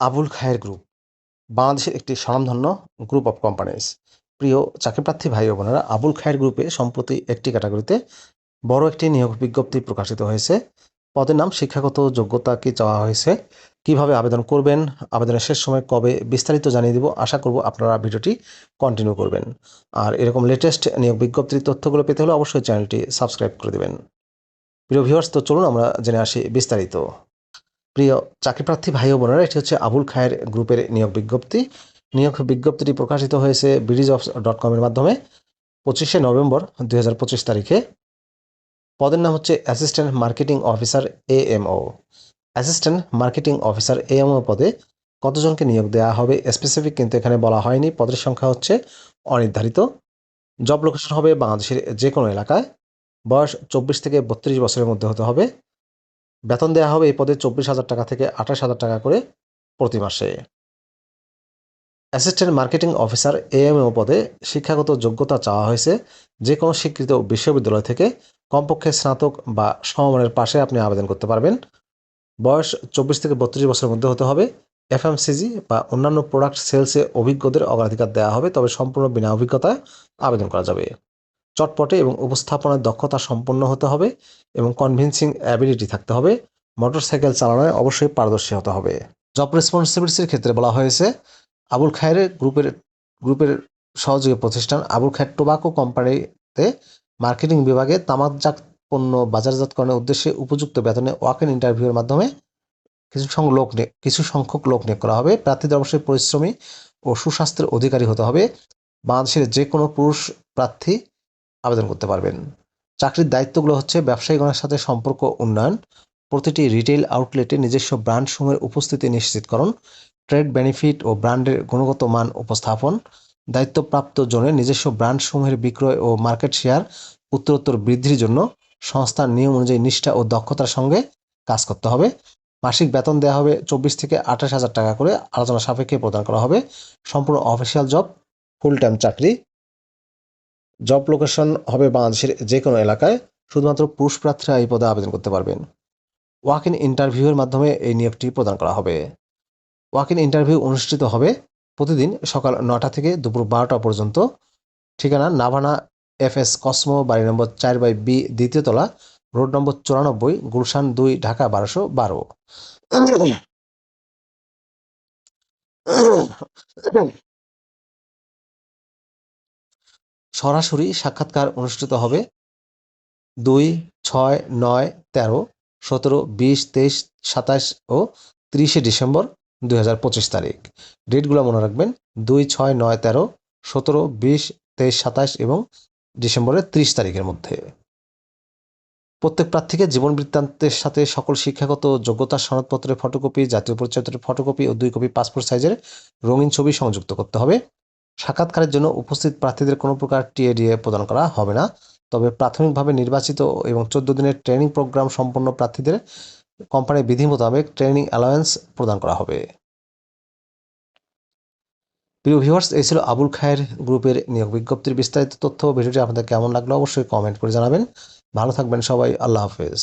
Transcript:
আবুল খায়ের group বাংলাদেশের একটি স্বনামধন্য গ্রুপ অফ কোম্পানিজ প্রিয় চাকরিপ্রার্থী ভাই ও বোনেরা, আবুল খায়ের গ্রুপে সম্প্রতি একটি ক্যাটাগরিতে বড় একটি নিয়োগ বিজ্ঞপ্তি প্রকাশিত হয়েছে। পদের নাম শিক্ষাগত যোগ্যতা কি চাওয়া হয়েছে? কীভাবে আবেদন করবেন? আবেদনের শেষ সময় কবে? বিস্তারিত জানিয়ে দিব। আশা করব আপনারা ভিডিওটি কন্টিনিউ করবেন। আর এরকম লেটেস্ট নিয়োগ বিজ্ঞপ্তির তথ্যগুলো পেতে হলে অবশ্যই চ্যানেলটি সাবস্ক্রাইব করে দেবেন। প্রিয় ভিউয়ার্স তো চলুন আমরা জেনে আসি বিস্তারিত। প্রিয় চাকরিপ্রার্থী ভাই ও বোনেরা, এটি হচ্ছে আবুল খায়ের গ্রুপের নিয়োগ বিজ্ঞপ্তি। নিয়োগ বিজ্ঞপ্তিটি প্রকাশিত হয়েছে ব্রিজ অফ ডট কমের মাধ্যমে পঁচিশে নভেম্বর দুই হাজার পঁচিশ তারিখে। পদের নাম হচ্ছে অ্যাসিস্ট্যান্ট মার্কেটিং অফিসার এ AMO assistant marketing officer AMO পদে কতজনকে নিয়োগ দেওয়া হবে স্পেসিফিক কিন্তু এখানে বলা হয়নি। পদের সংখ্যা হচ্ছে অনির্ধারিত। জব লোকেশন হবে বাংলাদেশের যে কোনো এলাকায়। বয়স চব্বিশ থেকে বত্রিশ বছরের মধ্যে হতে হবে। বেতন দেওয়া হবে এই পদে চব্বিশ হাজার টাকা থেকে আঠাশ হাজার টাকা করে প্রতি মাসে। অ্যাসিস্ট্যান্ট মার্কেটিং অফিসার এএমও পদে শিক্ষাগত যোগ্যতা চাওয়া হয়েছে যে কোনো স্বীকৃত বিশ্ববিদ্যালয় থেকে কমপক্ষে স্নাতক বা সমমানের পাশে আপনি আবেদন করতে পারবেন। বয়স চব্বিশ থেকে বত্রিশ বছরের মধ্যে হতে হবে। এফএমসিজি বা অন্যান্য প্রোডাক্ট সেলসে অভিজ্ঞদের অগ্রাধিকার দেওয়া হবে, তবে সম্পূর্ণ বিনা অভিজ্ঞতায় আবেদন করা যাবে। চটপটে এবং উপস্থাপনার দক্ষতা সম্পন্ন হতে হবে এবং কনভিন্সিং অ্যাবিলিটি থাকতে হবে। মোটরসাইকেল চালানোয় অবশ্যই পারদর্শী হতে হবে। জব রেসপন্সিবিলিটির ক্ষেত্রে বলা হয়েছে, আবুল খায়ের গ্রুপের গ্রুপের সহযোগী প্রতিষ্ঠান আবুল খায়ের টোবাকো কোম্পানিতে মার্কেটিং বিভাগে তামাকজাত পণ্য বাজারজাতকরণের উদ্দেশ্যে উপযুক্ত বেতনে ওয়াক ইন ইন্টারভিউয়ের মাধ্যমে কিছু সংখ্যক লোক কিছু সংখ্যক লোক নিয়োগ করা হবে। প্রার্থীদের অবশ্যই পরিশ্রমী ও সুস্বাস্থ্যের অধিকারী হতে হবে। বাংলাদেশের যে কোনো পুরুষ প্রার্থী আবেদন করতে পারবেন। চাকরির দায়িত্বগুলো হচ্ছে ব্যবসায়ীগণের সাথে সম্পর্ক উন্নয়ন, প্রতিটি রিটেল আউটলেটে নিজস্ব ব্র্যান্ড সমূহের উপস্থিতি নিশ্চিতকরণ ট্রেড বেনিফিট ও ব্র্যান্ডের গুণগত মান উপস্থাপন, দায়িত্বপ্রাপ্ত জনের নিজস্ব ব্র্যান্ড সমূহের বিক্রয় ও মার্কেট শেয়ার উত্তরোত্তর বৃদ্ধির জন্য সংস্থার নিয়ম অনুযায়ী নিষ্ঠা ও দক্ষতার সঙ্গে কাজ করতে হবে। মাসিক বেতন দেওয়া হবে চব্বিশ থেকে আঠাশ হাজার টাকা করে, আলোচনা সাপেক্ষে প্রদান করা হবে। সম্পূর্ণ অফিসিয়াল জব ফুল টাইম চাকরি জব লোকেশন হবে বাংলাদেশের যে কোনো এলাকায় শুধুমাত্র পুরুষ প্রার্থীরা এই পদে আবেদন করতে পারবেন ওয়াক ইন ইন্টারভিউয়ের মাধ্যমে এই নিয়োগটি প্রদান করা হবে ওয়াক ইন ইন্টারভিউ অনুষ্ঠিত হবে প্রতিদিন সকাল নটা থেকে দুপুর বারোটা পর্যন্ত ঠিকানা নাভানা এফ এস কসমো বাড়ি নম্বর চার বাই বি দ্বিতীয় তলা রোড নম্বর চুরানব্বই গুলশান দুই ঢাকা বারোশো বারো সরাসরি সাক্ষাৎকার অনুষ্ঠিত হবে দুই, ছয়, নয়, তেরো, সতেরো, বিশ, তেইশ, সাতাশ ও তিরিশে ডিসেম্বর দুই হাজার পঁচিশ তারিখ। ডেটগুলো মনে রাখবেন, দুই, ছয়, নয়, তেরো, সতেরো, বিশ, তেইশ, সাতাশ এবং ডিসেম্বরের ত্রিশ তারিখের মধ্যে। প্রত্যেক প্রার্থীকে জীবন বৃত্তান্তের সাথে সকল শিক্ষাগত যোগ্যতা, সনদপত্রের ফটোকপি, জাতীয় পরিচয়পত্রের ফটোকপি ও দুই কপি পাসপোর্ট সাইজের রঙিন ছবি সংযুক্ত করতে হবে। সাক্ষাৎকারের জন্য উপস্থিত প্রার্থীদের কোনো প্রকার টিএডিএ প্রদান করা হবে না। তবে প্রাথমিকভাবে নির্বাচিত এবং চোদ্দ দিনের ট্রেনিং প্রোগ্রাম সম্পন্ন প্রার্থীদের কোম্পানির বিধি মোতাবেক ট্রেনিং অ্যালাওয়েন্স প্রদান করা হবে। প্রিয় ভিউয়ার্স, এই ছিল আবুল খায়ের গ্রুপের নিয়োগ বিজ্ঞপ্তির বিস্তারিত তথ্য। ভিডিওটি আপনাদের কেমন লাগল অবশ্যই কমেন্ট করে জানাবেন। ভালো থাকবেন সবাই। আল্লাহ হাফেজ।